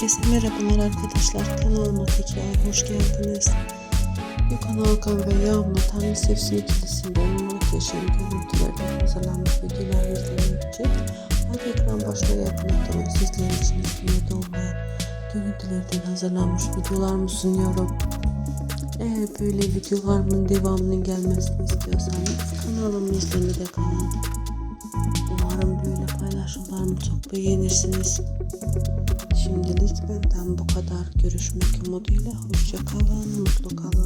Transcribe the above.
Herkese merhabalar arkadaşlar. Kanalıma tekrar hoş geldiniz. Gökhan Alkan ve Yağmur Tanrı Sevsin ikilisinde muhteşem görüntülerden hazırlanmış videolar izlenecek. Hadi ekran başına yakınlıktan sizler için izlemede olmayan görüntülerden hazırlanmış videolarımı sunuyorum. Eğer böyle videolarımın devamının gelmesini istiyorsanız kanalımı izlemede kalın. Umarım böyle paylaşımlarımı çok beğenirsiniz. Şimdilik benden bu kadar. Görüşmek umuduyla. Hoşça kalın, mutlu kalın.